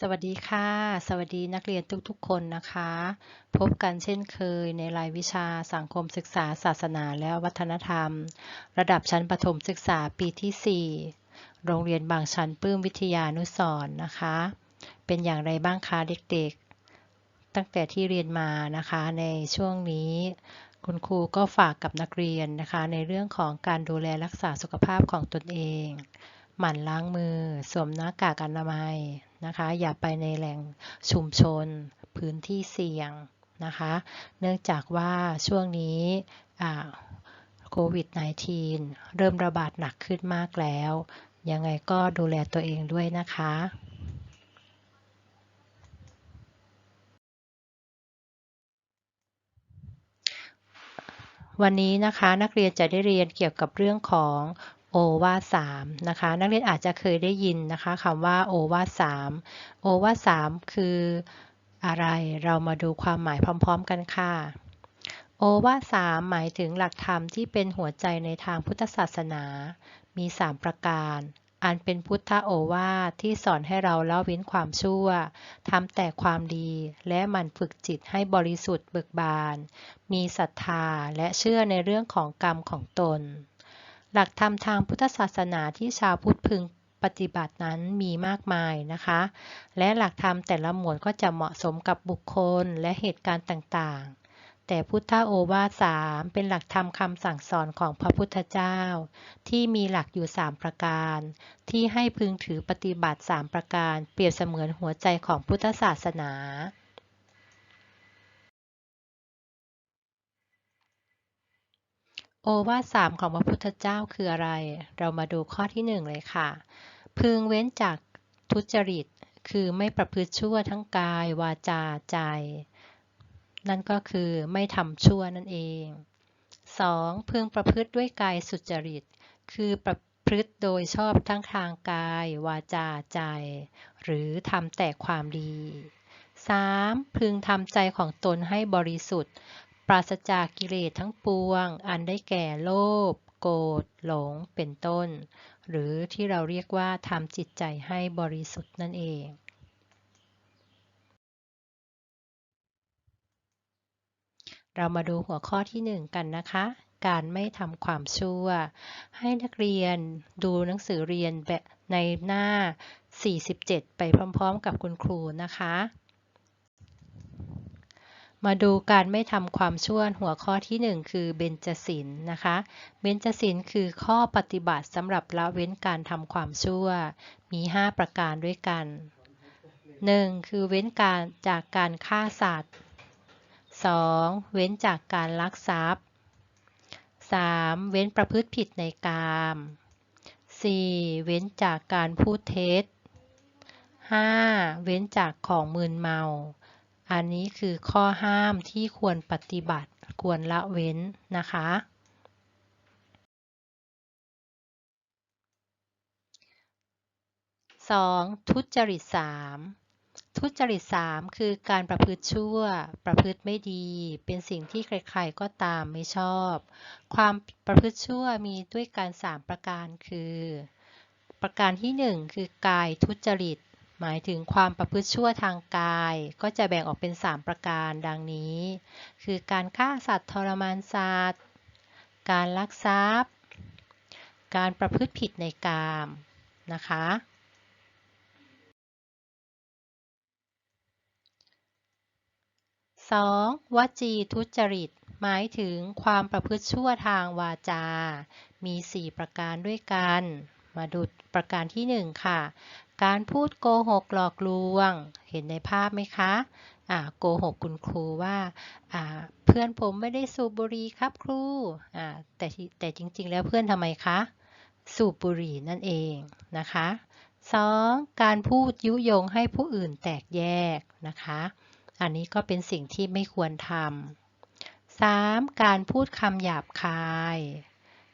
สวัสดีค่ะ สวัสดีนักเรียนทุกๆ คนนะคะ พบกันเช่นเคยในรายวิชาสังคมศึกษาศาสนาและวัฒนธรรม ระดับชั้นประถมศึกษาปีที่ 4 โรงเรียนบางชันปลื้มวิทยานุสรณ์นะคะ เป็นอย่างไรบ้างคะเด็กๆ ตั้งแต่ที่เรียนมานะคะในช่วงนี้ คุณครูก็ฝากกับนักเรียนนะคะ ในเรื่องของการดูแลรักษาสุขภาพของตนเอง หมั่นล้างมือ สวมหน้ากากอนามัย นะคะ อย่าไปในแหล่งชุมชน พื้นที่เสี่ยงนะคะ เนื่องจากว่าช่วงนี้โควิด -19 เริ่มระบาดหนักขึ้นมากแล้ว ยังไงก็ดูแลตัวเองด้วยนะคะวันนี้นะคะนักเรียนจะได้เรียนเกี่ยวกับเรื่องของ โอวาสามนะคะ นักเรียนอาจจะเคยได้ยินนะคะคำว่าโอวาสามโอวาสามคืออะไรเรามาดูความหมายพร้อม ๆ กันค่ะโอวาสามหมายถึงหลักธรรมที่เป็นหัวใจในทางพุทธศาสนา มี 3 ประการ อันเป็นพุทธโอวาทที่สอนให้เราละเว้นความชั่วทำแต่ความดี และมันฝึกจิตให้บริสุทธิ์เบิกบาน มีศรัทธาและเชื่อในเรื่องของกรรมของตน หลักธรรมทางพุทธศาสนาที่ชาวพุทธพึงปฏิบัตินั้นมีมากมายนะคะ และหลักธรรมแต่ละหมวดก็จะเหมาะสมกับบุคคลและเหตุการณ์ต่างๆ แต่พุทธโอวาสามเป็นหลักธรรมคำสั่งสอนของพระพุทธเจ้า ที่มีหลักอยู่ 3 ประการ ที่ให้พึงถือปฏิบัติ 3 ประการ เปรียบเสมือนหัวใจของพุทธศาสนา โอวาทสามของพระพุทธเจ้าคืออะไร เรามาดูข้อที่หนึ่งเลยค่ะ พึงเว้นจากทุจริต คือไม่ประพฤติชั่วทั้งกาย วาจา ใจ นั่นก็คือไม่ทำชั่วนั่นเอง 2. พึงประพฤติด้วยกายสุจริต คือประพฤติโดยชอบทั้งทางกาย วาจา ใจ หรือทำแต่ความดี 3. พึงทำใจของตนให้บริสุทธิ์ ปราศจากกิเลสทั้งปวง อันได้แก่โลภโกรธหลงเป็นต้น หรือที่เราเรียกว่าทำจิตใจให้บริสุทธิ์นั่นเองเรามาดูหัวข้อที่ 1 กันนะคะ การไม่ทำความชั่ว ให้นักเรียนดูหนังสือเรียนในหน้า 47 ไปพร้อม ๆ กับคุณครูนะคะ มาดูการไม่ทำความชั่วหัวข้อที่ 1 คือเบญจศีลนะคะ เบญจศีลคือข้อปฏิบัติสำหรับละเว้นการทำความชั่ว มี 5 ประการด้วยกัน 1. คือเว้นการจากการฆ่าสัตว์ 2. เว้นจากการลักทรัพย์ 3. เว้นประพฤติผิดในกาม 4. เว้นจากการพูดเท็จ 5. เว้นจากของมึนเมา อันนี้คือข้อห้ามที่ควรปฏิบัติ ควรละเว้นนะคะ 2. ทุจริต 3. ทุจริต 3 คือการประพฤติชั่ว ประพฤติไม่ดี เป็นสิ่งที่ใครๆก็ตามไม่ชอบ ความประพฤติชั่วมีด้วยการ 3 ประการคือ ประการที่ 1 คือกายทุจริต หมายถึงความประพฤติชั่วทางกาย ก็จะแบ่งออกเป็น 3 ประการดังนี้ คือการฆ่าสัตว์ทรมานสัตว์ การลักทรัพย์ การประพฤติผิดในกามนะคะ 2. วจีทุจริต หมายถึงความประพฤติชั่วทางวาจา มี 4 ประการด้วยกัน มาดูประการที่ 1 ค่ะ การพูดโกหกหลอกลวง เห็นในภาพไหมคะโกหกคุณครูว่าเพื่อนผมไม่ได้สูบบุหรี่ครับครูแต่แต่จริงๆ แล้วเพื่อนทำไมคะ สูบบุหรี่นั่นเองนะคะ 2. การพูดยุยงให้ผู้อื่นแตกแยกนะคะ อันนี้ก็เป็นสิ่งที่ไม่ควรทำ 3. การพูดคำหยาบคาย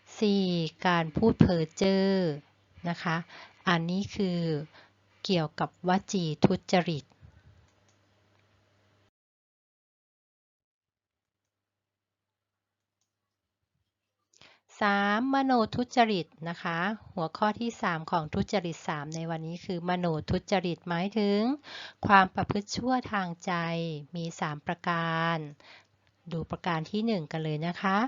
4. การพูดเพ้อเจ้อนะคะ อันนี้คือเกี่ยวกับวจีทุจริตส 3. มโนทุจริตนะคะ หัวข้อที่ 3 ของทุจริต 3 ในวันนี้คือ มโนทุจริตหมายถึง ความประพฤติชั่วทางใจมี 3 ประการ ดูประการที่ 1 กันเลยนะคะ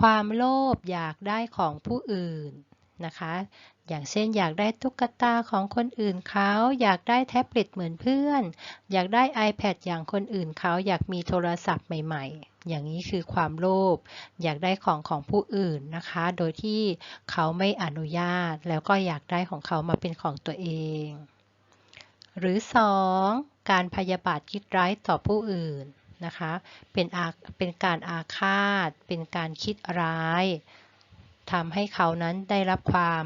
ความโลภอยากได้ของผู้อื่น นะคะ อย่างเช่นอยากได้ตุ๊กตาของคนอื่นเขา อยากได้แท็บเล็ตเหมือนเพื่อน อยากได้ iPad อย่างคนอื่นเขา อยากมีโทรศัพท์ใหม่ๆ อย่างนี้คือความโลภ อยากได้ของของผู้อื่นนะคะ โดยที่เขาไม่อนุญาต แล้วก็อยากได้ของเขามาเป็นของตัวเอง หรือ 2. การพยาบาทคิดร้ายต่อผู้อื่นนะคะ เป็นเป็นการอาฆาต เป็นการคิดร้าย ทำให้เขานั้นได้รับความ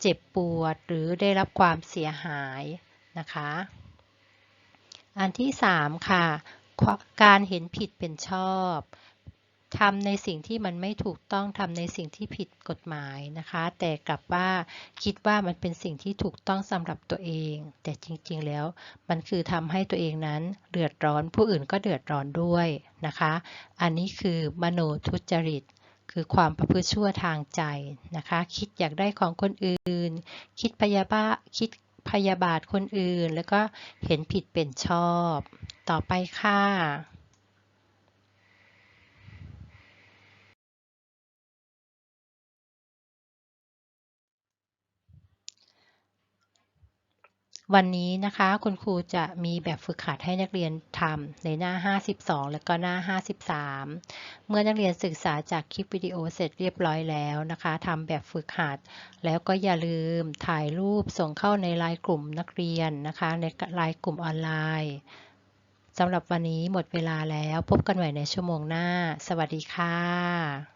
เจ็บปวดหรือได้รับความเสียหายนะคะ อันที่ 3 ค่ะ การเห็นผิดเป็นชอบทำในสิ่งที่มันไม่ถูกต้องทำในสิ่งที่ผิดกฎหมายนะคะ แต่กลับว่าคิดว่ามันเป็นสิ่งที่ถูกต้องสำหรับตัวเอง แต่จริงๆแล้วมันคือทำให้ตัวเองนั้นเดือดร้อนผู้อื่นก็เดือดร้อนด้วยนะคะ อันนี้คือมโนทุจริต คือความประพฤติชั่วทางใจนะคะ คิดอยากได้ของคนอื่น คิดพยาบาคิดพยาบาทคนอื่น แล้วก็เห็นผิดเป็นชอบ ต่อไปค่ะ วันนี้นะคะคุณครูจะมีแบบฝึกหัดให้นักเรียนทำในหน้า 52 และก็หน้า 53 เมื่อนักเรียนศึกษาจากคลิปวิดีโอเสร็จเรียบร้อยแล้วนะคะทำแบบฝึกหัด แล้วก็อย่าลืมถ่ายรูปส่งเข้าในไลน์กลุ่มนักเรียนนะคะ ในไลน์กลุ่มออนไลน์สำหรับวันนี้หมดเวลาแล้วพบกันใหม่ในชั่วโมงหน้า สวัสดีค่ะ